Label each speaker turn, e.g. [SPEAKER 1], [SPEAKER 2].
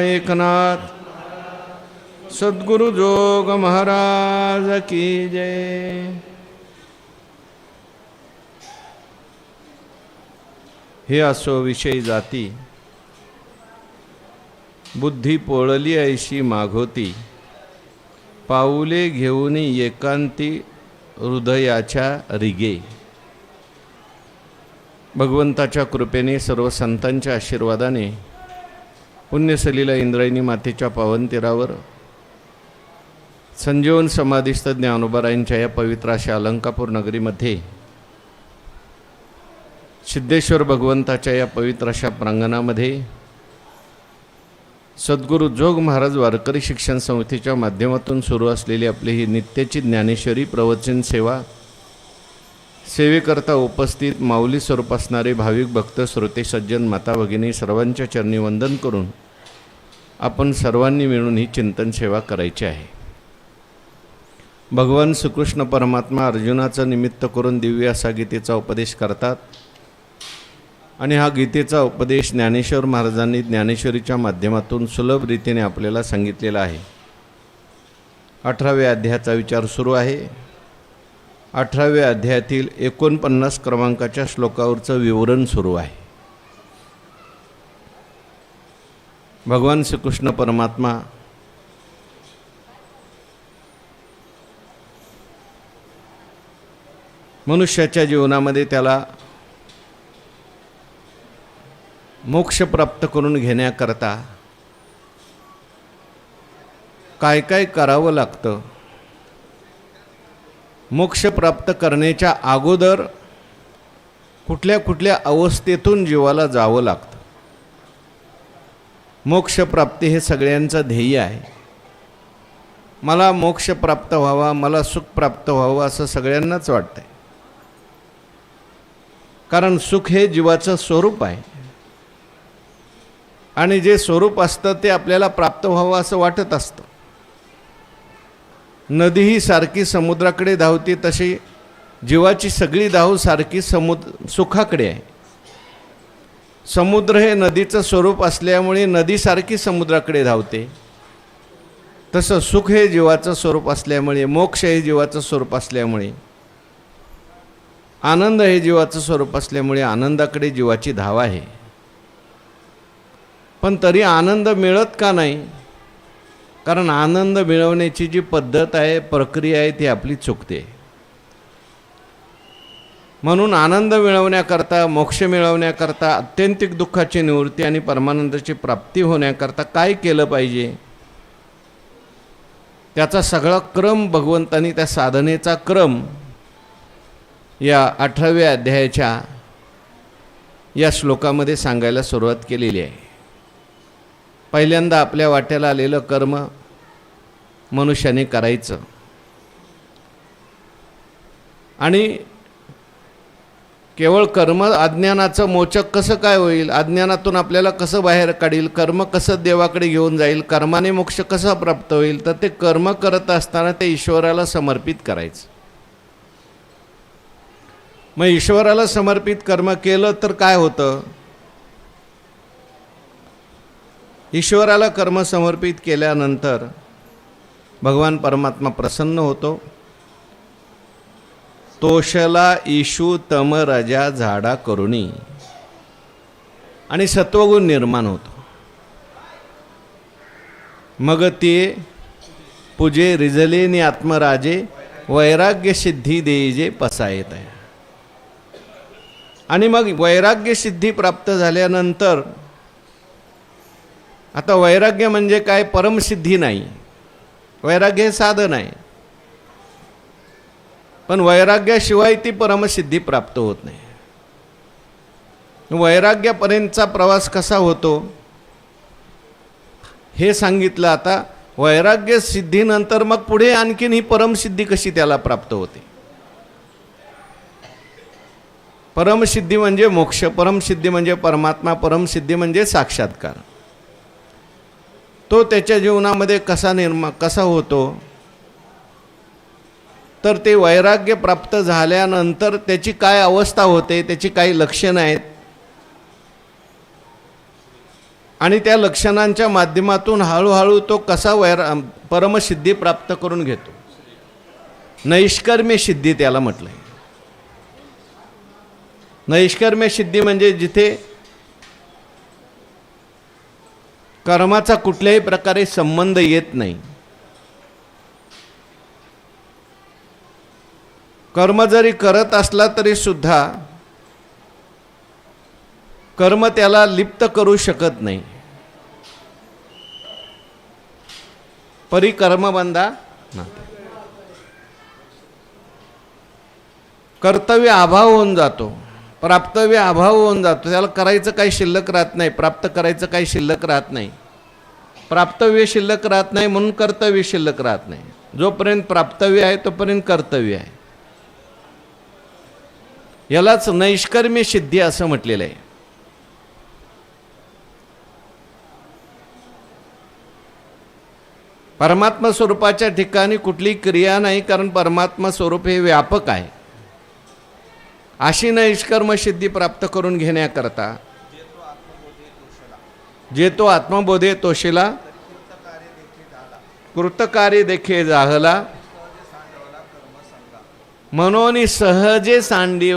[SPEAKER 1] एकनाथ। सद्गुरु जोग महाराज की जय। हे असो विषयी जाती। बुद्धी पोळली ऐशी मागोती। पाऊले घेऊन एकांती हृदयाच्या रिगे। भगवंताच्या कृपेने सर्व संतांच्या आशीर्वादाने पुण्यसलीला इंद्रायणी मातेच्या पावनतीरावर संजीवन समाधिस्थ ज्ञानोबारायांच्या या पवित्र अशा अलंकापूर नगरीमध्ये सिद्धेश्वर भगवंताच्या या पवित्र अशा प्रांगणामध्ये सद्गुरू जोग महाराज वारकरी शिक्षण संस्थेच्या माध्यमातून सुरू असलेली आपली ही नित्याची ज्ञानेश्वरी प्रवचन सेवा सेवेकरता उपस्थित माऊली स्वरूप असणारे भाविक भक्त श्रोते सज्जन माता भगिनी सर्वांच्या चरणी वंदन करून आपण सर्वांनी मिळून ही चिंतन सेवा करायची आहे. भगवान श्रीकृष्ण परमात्मा अर्जुनाचं निमित्त करून दिव्य असा गीतेचा उपदेश करतात. आणि हा गीतेचा उपदेश ज्ञानेश्वर महाराजांनी ज्ञानेश्वरीच्या माध्यमातून सुलभ रीतीने आपल्याला सांगितलेला आहे. अठराव्या अध्यायाचा विचार सुरू आहे. अठराव्या अध्यायातील एकोणपन्नास क्रमांकाच्या श्लोकावरचं विवरण सुरू आहे. भगवान श्रीकृष्ण परमात्मा मनुष्याच्या जीवनामध्ये त्याला मोक्ष प्राप्त करून घेण्याकरता काय काय करावं लागतं? मोक्ष प्राप्त करण्याच्या अगोदर कुठल्या कुठल्या अवस्थेतून जीवाला जावं लागतं? मोक्षप्राप्ती हे सगळ्यांचं ध्येय आहे. मला मोक्ष प्राप्त व्हावा मला सुख प्राप्त व्हावं असं सगळ्यांनाच वाटतं कारण सुख हे जीवाचं स्वरूप आहे. आणि जे स्वरूप असतं ते आपल्याला प्राप्त व्हावं असं वाटत असतं. नदी ही सारखी समुद्राकडे धावते तशी जीवाची सगळी धाव सारखी समुद्र सुखाकडे आहे. समुद्र हे नदीचं स्वरूप असल्यामुळे नदीसारखी समुद्राकडे धावते. तसं सुख हे जीवाचं स्वरूप असल्यामुळे मोक्ष हे जीवाचं स्वरूप असल्यामुळे आनंद हे जीवाचं स्वरूप असल्यामुळे आनंदाकडे जीवाची धाव आहे. पण तरी आनंद मिळत का नाही? कारण आनंद मिळवण्याची जी पद्धत आहे प्रक्रिया आहे ती आपली चुकते. म्हणून आनंद मिळवण्याकरता मोक्ष मिळवण्याकरता अत्यंतिक दुःखाची निवृत्ती आणि परमानंदाची प्राप्ती होण्याकरता काय केलं पाहिजे? त्याचा सगळा क्रम भगवंतानी त्या साधनेचा क्रम या अठराव्या अध्यायाच्या या श्लोकामध्ये सांगायला सुरुवात केलेली आहे. पहिल्यांदा आपल्या वाट्याला आलेलं कर्म मनुष्याने करायचं. आणि केवळ कर्म अज्ञानाचं मोचक कसं काय होईल? अज्ञानातून आपल्याला कसं बाहेर काढील? कर्म कसं देवाकडे घेऊन जाईल? कर्माने मोक्ष कसा प्राप्त होईल? तर ते कर्म करत असताना ते ईश्वराला समर्पित करायचं. मग ईश्वराला समर्पित कर्म केलं तर काय होतं? ईश्वराला कर्म समर्पित केल्यानंतर भगवान परमात्मा प्रसन्न होतो. तोषला इशू तम रजा झाडा करुणी. आणि सत्वगुण निर्माण होतो. मग ते पूजे रिजलेनी आत्मराजे वैराग्य सिद्धी देजे पसायत आहे. आणि मग वैराग्य सिद्धी प्राप्त झाल्यानंतर आता वैराग्य म्हणजे काय? परमसिद्धी नाही. वैराग्य हे साधन आहे. पण वैराग्याशिवाय ती परमसिद्धी प्राप्त होत नाही. वैराग्यापर्यंतचा प्रवास कसा होतो? हे सांगितलं आता वैराग्य सिद्धीनंतर मग पुढे आणखीन ही परमसिद्धी कशी त्याला प्राप्त होते? परमसिद्धी म्हणजे मोक्ष परमसिद्धी म्हणजे परमात्मा परमसिद्धी म्हणजे साक्षात्कार. तो त्याच्या जीवनामध्ये कसा निर्मा कसा होतो? तर ते वैराग्य प्राप्त झाल्यानंतर त्याची काय अवस्था होते त्याची काही लक्षणं आहेत? आणि त्या लक्षणांच्या माध्यमातून हळूहळू तो कसा वैर परमसिद्धी प्राप्त करून घेतो? नैष्कर्म्य सिद्धी त्याला म्हटलं आहे नैष्कर्म्य सिद्धी म्हणजे जिथे कर्माचा कुठल्याही प्रकारे संबंध येत नाही. कर्म जरी करत असला तरी सुद्धा कर्म त्याला लिप्त करू शकत नाही. परिकर्म कर्मबंधा नाते. कर्तव्य अभाव होऊन जातो. प्राप्तव्य अभाव होऊन जातो. त्याला करायचं काही शिल्लक राहत नाही. प्राप्त करायचं काही शिल्लक राहत नाही. प्राप्तव्य शिल्लक राहत नाही म्हणून कर्तव्य शिल्लक राहत नाही. जोपर्यंत प्राप्तव्य आहे तोपर्यंत कर्तव्य आहे. यालाच नैष्कर्म्य सिद्धी असं म्हटलेलं आहे. परमात्मा स्वरूपाच्या ठिकाणी कुठली क्रिया नाही कारण परमात्मा स्वरूप हे व्यापक आहे. अशी नैष्कर्म सिद्धी प्राप्त करून घेण्याकरता जे तो आत्मबोधे तोशिला कृतकार्य देखे जाहला म्हणून सहजे सांडी